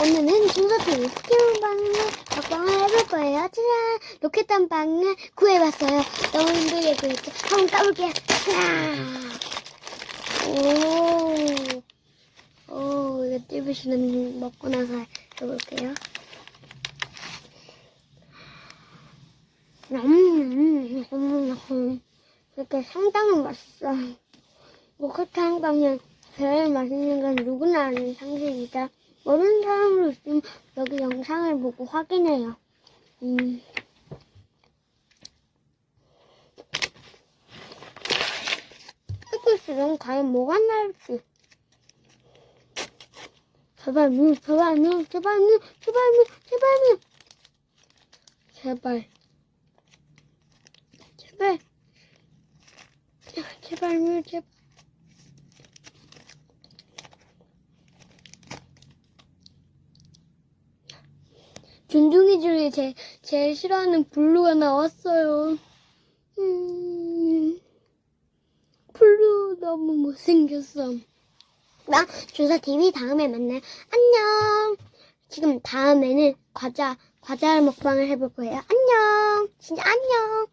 오늘은 중서TV 스키운방을 먹방을 해볼 거예요. 짜잔! 로켓 단방을 구해봤어요. 너무 힘들게 구했죠. 한번 까볼게요. 자! 오, 오, 이거 띠부시는 먹고 나서 해볼게요. 음, 음, 음, 이렇게 상당히 맛있어. 로켓 한방이 제일 맛있는 건 누구나 아는 상식이다. 모르는 사람으로 있으면 여기 영상을 보고 확인해요. 음. 스쿠스는 과연 뭐가 나올지. 제발 무, 제발 무, 제발 무, 제발 무, 제발 무. 제발. 제발. 제발 무, 제발. 준중이 중에 제, 제일 싫어하는 블루가 나왔어요. 음, 블루 너무 못생겼어. 나 준서 TV 다음에 만나요. 안녕. 지금 다음에는 과자, 과자 먹방을 해볼 거예요. 안녕. 진짜 안녕.